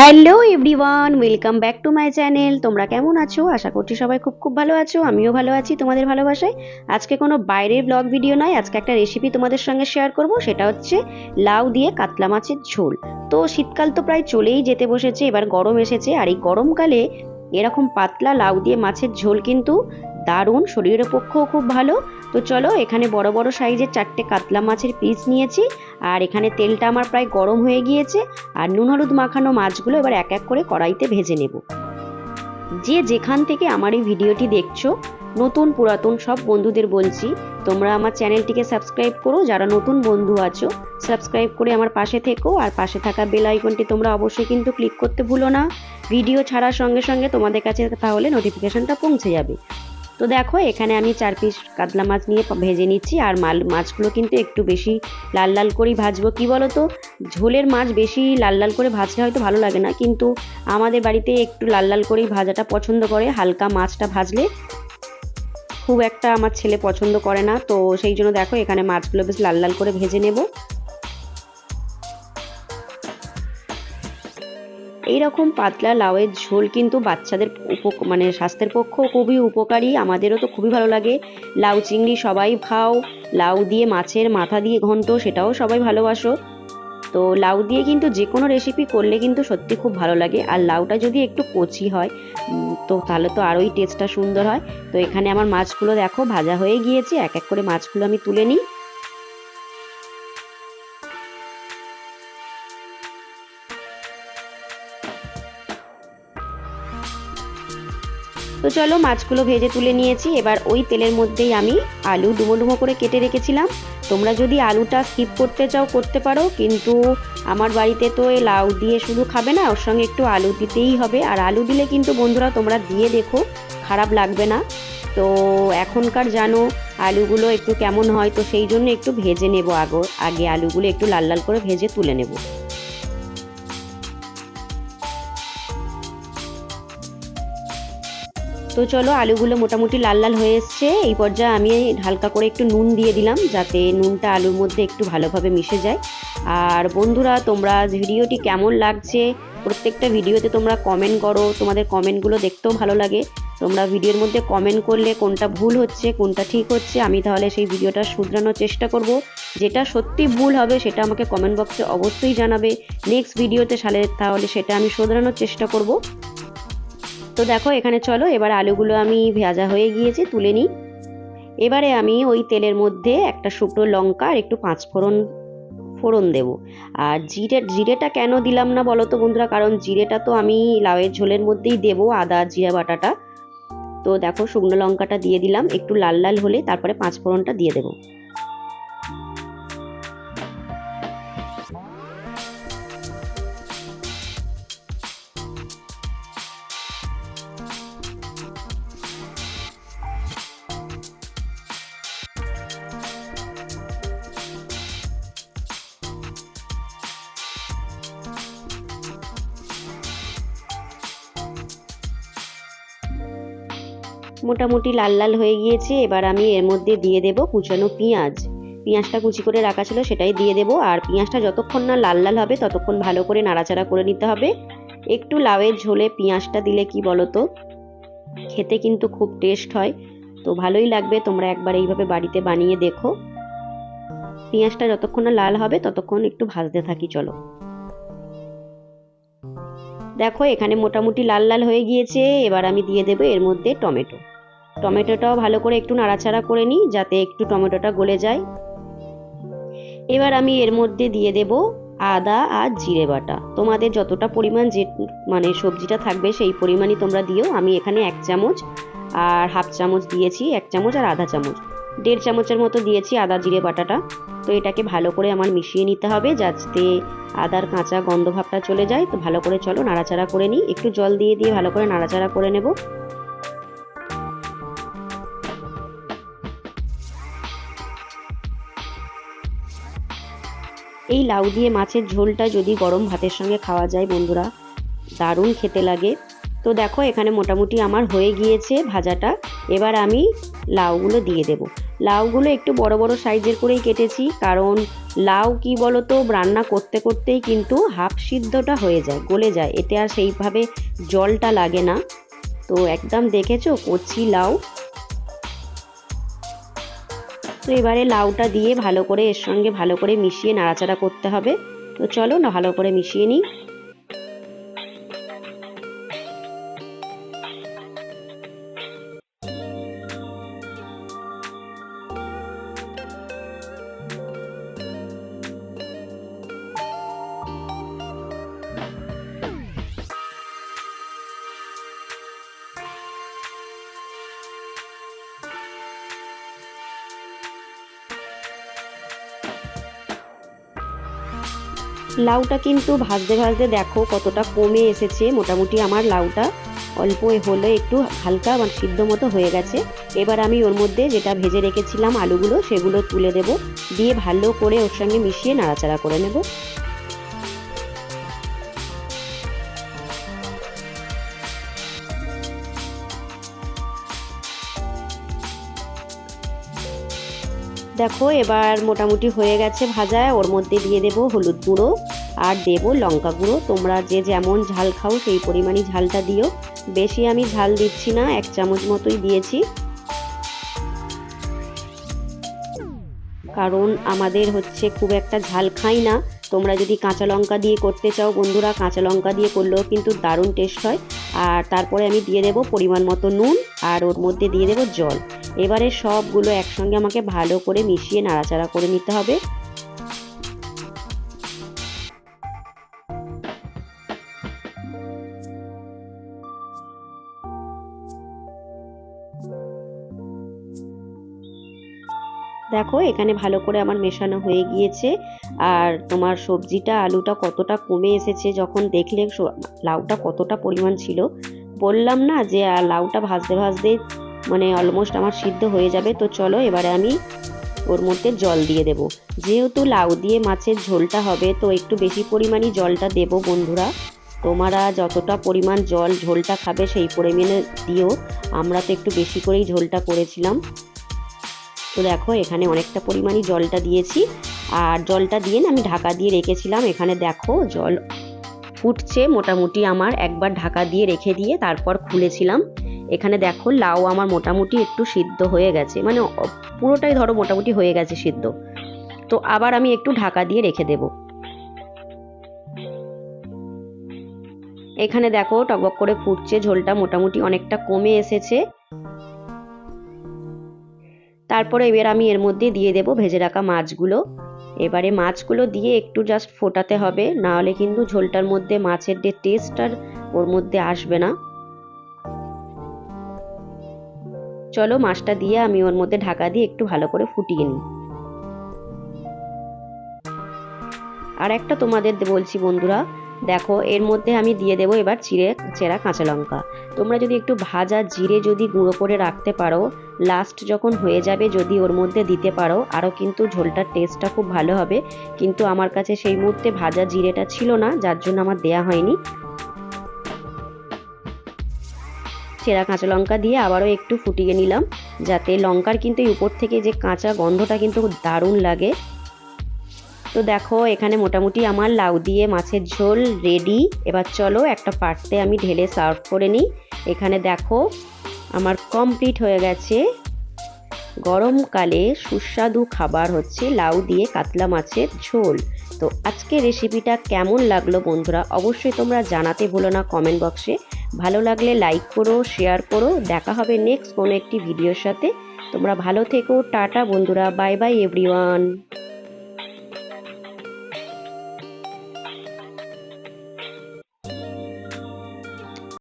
Hello everyone, welcome back to my channel. তোমরা কেমন আছো? আশা করছি সবাই খুব খুব ভালো আছো, আমিও ভালো আছি তোমাদের ভালোবাসায়। আজকে কোনো বাইরের ব্লগ ভিডিও নয়, আজকে একটা রেসিপি তোমাদের সঙ্গে শেয়ার করব, সেটা হচ্ছে লাউ দিয়ে কাতলা মাছের ঝোল। তো শীতকাল তো প্রায় চলেই যেতে বসেছে, এবার গরম এসেছে, আর এই গরমকালে এরকম পাতলা লাউ দিয়ে মাছের ঝোল কিন্তু দারুণ, শরীরের পক্ষেও খুব ভালো। তো চলো, এখানে বড় বড় সাইজের চারটে কাতলা মাছের পিস নিয়েছি। আর এখানে তেলটা আমার প্রায় গরম হয়ে গিয়েছে। আর নুন হলুদ মাখানো মাছগুলো এবার এক এক করে কড়াইতে ভেজে নেব। যে যেখান থেকে আমার এই ভিডিওটি দেখছ, নতুন, পুরাতন সব বন্ধুদের বলছি, তোমরা আমার চ্যানেলটিকে সাবস্ক্রাইব করো। যারা নতুন বন্ধু আছো, সাবস্ক্রাইব করে আমার পাশে থেকো। আর পাশে থাকা বেল আইকনটি তোমরা অবশ্যই কিন্তু ক্লিক করতে ভুলো না। ভিডিও ছাড়ার সঙ্গে সঙ্গে তোমাদের কাছে তাহলে নোটিফিকেশনটা পৌঁছে যাবে। তো দেখো, এখানে আমি চার পিস কাতলা মাছ নিয়ে ভেজে নিচ্ছি। আর মাল, মাছগুলো কিন্তু একটু বেশি লাল লাল করেই ভাজবো। কি বলো তো ঝোলের মাছ বেশি লাল লাল করে ভাজলে হয়তো ভালো লাগে না। কিন্তু আমাদের বাড়িতে একটু লাল লাল করেই ভাজাটা পছন্দ করে। হালকা মাছটা ভাজলে খুব একটা আমার ছেলে পছন্দ করে না। তো সেই জন্য দেখো, এখানে মাছগুলো বেশ লাল লাল করে ভেজে নেব। এইরকম পাতলা লাউয়ের ঝোল কিন্তু বাচ্চাদের মানে স্বাস্থ্যের পক্ষেও খুবই উপকারী, আমাদেরও তো খুবই ভালো লাগে। লাউ চিংড়ি সবাই খাও, লাউ দিয়ে মাছের মাথা দিয়ে ঘন্ট, সেটাও সবাই ভালোবাসো। তো লাউ দিয়ে কিন্তু যে কোনো রেসিপি করলে কিন্তু সত্যি খুব ভালো লাগে। আর লাউটা যদি একটু কচি হয় তো তাহলে তো আরোই টেস্টটা সুন্দর হয়। তো এখানে আমার মাছগুলো দেখো, ভাজা হয়ে গিয়েছে, এক এক করে মাছগুলো আমি তুলে নিই। তো চলো মাছগুলো ভেজে তুলে নিয়েছি। এবার ওই তেলের মধ্যেই আমি আলু ডুমো ডুমো করে কেটে রেখেছিলাম। তোমরা যদি আলুটা স্কিপ করতে চাও, করতে পারো। কিন্তু আমার বাড়িতে তো এই লাউ দিয়ে শুধু খাবে না, ওর সঙ্গে একটু আলু দিতেই হবে। আর আলু দিলে কিন্তু বন্ধুরা তোমরা দিয়ে দেখো, খারাপ লাগবে না। তো এখনকার জানো, আলুগুলো একটু কেমন হয়, তো সেই জন্য একটু ভেজে নেব আগো আগে আলুগুলো একটু লাল লাল করে ভেজে তুলে নেব। তো চলো, আলুগুলো মোটামুটি লাল লাল হয়ে এসছে। এই পর্যায়ে আমি হালকা করে একটু নুন দিয়ে দিলাম, যাতে নুনটা আলুর মধ্যে একটু ভালোভাবে মিশে যায়। আর বন্ধুরা, তোমরা ভিডিওটি কেমন লাগছে? প্রত্যেকটা ভিডিওতে তোমরা কমেন্ট করো, তোমাদের কমেন্টগুলো দেখতেও ভালো লাগে। তোমরা ভিডিওর মধ্যে কমেন্ট করলে কোনটা ভুল হচ্ছে, কোনটা ঠিক হচ্ছে, আমি তাহলে সেই ভিডিওটা শুধরানোর চেষ্টা করব। যেটা সত্যি ভুল হবে, সেটা আমাকে কমেন্ট বক্সে অবশ্যই জানাবে। নেক্সট ভিডিওতে সালে তাহলে সেটা আমি শোধরানোর চেষ্টা করব। তো দেখো, এখানে চলো, এবার আলুগুলো আমি ভাজা হয়ে গিয়েছে, তুলে নিই। এবারে আমি ওই তেলের মধ্যে একটা শুকনো লঙ্কা আর একটু পাঁচ ফোড়ন দেব। আর জিরে জিরেটা কেন দিলাম না বলো তো বন্ধুরা? কারণ জিরেটা তো আমি লাউয়ের ঝোলের মধ্যেই দেবো, আদা, জিরা, বাটাটা। তো দেখো, শুকনো লঙ্কাটা দিয়ে দিলাম, একটু লাল লাল হলে তারপরে পাঁচ ফোড়নটা দিয়ে দেবো। মোটামুটি লাল লাল হয়ে গিয়েছে, এবার আমি এর মধ্যে দিয়ে দেব কুচানো পেঁয়াজ। পেঁয়াজটা কুচি করে রাখা ছিল, সেটাই দিয়ে দেবো। আর পেঁয়াজটা যতক্ষণ না লাল লাল হবে, ততক্ষণ ভালো করে নাড়াচাড়া করে নিতে হবে। একটু লাউয়ের ঝোলে পেঁয়াজটা দিলে কি বলো তো খেতে কিন্তু খুব টেস্ট হয়। তো ভালোই লাগবে, তোমরা একবার এইভাবে বাড়িতে বানিয়ে দেখো। পেঁয়াজটা যতক্ষণ না লাল হবে, ততক্ষণ একটু ভাজতে থাকি, চলো। দেখো, এখানে মোটামুটি লাল লাল হয়ে গিয়েছে। এবার আমি দিয়ে দেবো এর মধ্যে টমেটো। টমেটোটাও ভালো করে একটু নাড়াচাড়া করে নিই, যাতে একটু টমেটোটা গলে যায়। এবার আমি এর মধ্যে দিয়ে দেব আদা আর জিরে বাটা। তোমাদের যতটা পরিমাণ যে মানে সবজিটা থাকবে সেই পরিমাণই তোমরা দিও। আমি এখানে এক চামচ আর হাফ চামচ দিয়েছি, এক চামচ আর আধা চামচ। দেড় চামচের মতো দিয়েছি আদা জিরে বাটাটা। তো এটাকে ভালো করে আমার মিশিয়ে নিতে হবে যাতে আদার কাঁচা গন্ধ ভাবটা চলে যায়। তো ভালো করে চলো নাড়াচাড়া করে নিই। একটু জল দিয়ে দিয়ে ভালো করে নাড়াচাড়া করে নেব। এই লাউ দিয়ে মাছের ঝোলটা যদি গরম ভাতের সঙ্গে খাওয়া যায় বন্ধুরা, দারুণ খেতে লাগে। তো দেখো এখানে মোটামুটি আমার হয়ে গিয়েছে ভাজাটা। এবার আমি লাউগুলো দিয়ে দেব। লাউগুলো একটু বড় বড় সাইজের করেই কেটেছি, কারণ লাউ কি বলতো, রান্না করতে করতেই কিন্তু হাফ সিদ্ধটা হয়ে যায়, গলে যায়। এতে আর সেইভাবে জলটা লাগে না। তো একদম দেখেছ, কচি লাউ। তো এবারে লাউটা দিয়ে ভালো করে, এর সঙ্গে ভালো করে মিশিয়ে নাড়াচাড়া করতে হবে। তো চলো না, ভালো করে মিশিয়ে নিই। লাউটা কিন্তু ভাজতে ভাজতে দেখো কতটা কমে এসেছে। মোটামুটি আমার লাউটা অল্প হলে একটু হালকা মানে সিদ্ধ মতো হয়ে গেছে। এবার আমি ওর মধ্যে যেটা ভেজে রেখেছিলাম আলুগুলো সেগুলো তুলে দেব। দিয়ে ভালো করে ওর সঙ্গে মিশিয়ে নাড়াচাড়া করে নেব। দেখো এবার মোটামুটি হয়ে গেছে ভাজা। ওর মধ্যে দিয়ে দেব হলুদ গুঁড়ো। আর দেব লঙ্কা গুঁড়ো। তোমরা যে যেমন ঝাল খাও, সেই পরিমাণই ঝালটা দিও। বেশি আমি ঝাল দিচ্ছি না, এক চামচ মতোই দিয়েছি। কারণ আমাদের হচ্ছে খুব একটা ঝাল খাই না। তোমরা যদি কাঁচা লঙ্কা দিয়ে করতে চাও বন্ধুরা, কাঁচা লঙ্কা দিয়ে করলেও কিন্তু দারুণ টেস্ট হয়। আর তারপরে আমি দিয়ে দেব পরিমাণ মতো নুন, আর ওর মধ্যে দিয়ে দেব জল। এবারে সবগুলো একসঙ্গে আমাকে ভালো করে মিশিয়ে নাড়াচাড়া করে নিতে হবে। দেখো, এখানে ভালো করে আমার মেশানো হয়ে গিয়েছে। আর তোমার সবজিটা, আলুটা কতটা কমে এসেছে যখন দেখলে লাউটা কতটা পরিমাণ ছিল। বললাম না যে লাউটা ভাজতে ভাজতে মানে অলমোস্ট আমার সিদ্ধ হয়ে যাবে। তো চলো, এবারে আমি ওর মধ্যে জল দিয়ে দেব। যেহেতু লাউ দিয়ে মাছের ঝোলটা হবে, তো একটু বেশি পরিমাণই জলটা দেব বন্ধুরা। তোমরা যতটা পরিমাণ জল ঝোলটা খাবে, সেই পরিমাণে দিও। আমরা তো একটু বেশি করেই ঝোলটা করেছিলাম। তো দেখো, এখানে অনেকটা পরিমাণই জলটা দিয়েছি। আর জলটা দিয়ে আমি ঢাকা দিয়ে রেখেছিলাম। এখানে দেখো, জল ফুটছে মোটামুটি আমার। একবার ঢাকা দিয়ে রেখে দিয়ে তারপর খুলেছিলাম। এখানে দেখো, লাউ আমার মোটামুটি একটু সিদ্ধ হয়ে গেছে। মানে পুরোটাই ধরো মোটামুটি হয়ে গেছে সিদ্ধ। তো আবার আমি একটু ঢাকা দিয়ে রেখে দেব। এখানে দেখো, টকবক করে ফুটছে। ঝোলটা মোটামুটি অনেকটা কমে এসেছে। তারপরে এবার আমি এর মধ্যে দিয়ে দেব ভেজে রাখা মাছগুলো। এবারে মাছগুলো দিয়ে একটু জাস্ট ফোটাতে হবে না হলে কিন্তু ঝোলটার মধ্যে মাছের যে টেস্ট আর ওর মধ্যে আসবে না। চলো মাছটা দিয়ে আমি ওর মধ্যে ঢাকা দিয়ে একটু ভালো করে ফুটিয়ে নিই। আর একটা তোমাদের বলছি বন্ধুরা দেখো, এর মধ্যে আমি দিয়ে দেবো এবার চিড়ে, চেরা কাঁচা লঙ্কা। তোমরা যদি একটু ভাজা জিরে যদি গুঁড়ো করে রাখতে পারো লাস্ট যখন হয়ে যাবে যদি ওর মধ্যে দিতে পারো আরও কিন্তু ঝোলটার টেস্টটা খুব ভালো হবে। কিন্তু আমার কাছে সেই মুহূর্তে ভাজা জিরেটা ছিল না, যার জন্য আমার দেয়া হয়নি। চেরা কাঁচা লঙ্কা দিয়ে আবারও একটু ফুটিয়ে নিলাম, যাতে লঙ্কার কিন্তু এই উপর থেকে যে কাঁচা গন্ধটা কিন্তু দারুণ লাগে। তো দেখো, এখানে মোটামুটি আমার লাউ দিয়ে মাছের ঝোল রেডি এবার চলো একটা পাত্রে আমি ঢেলে সার্ভ করে নিই। এখানে দেখো, আমার কমপ্লিট হয়ে গেছে। গরমকালে সুস্বাদু খাবার হচ্ছে লাউ দিয়ে কাতলা মাছের ঝোল। তো আজকে রেসিপিটা কেমন লাগল বন্ধুরা? অবশ্যই তোমরা জানাতে ভুলো না কমেন্ট বক্সে ভালো লাগলে লাইক করো শেয়ার করো। দেখা হবে নেক্সট কোনো একটি ভিডিওর সাথে। তোমরা ভালো থেকো, টাটা বন্ধুরা। Bye bye everyone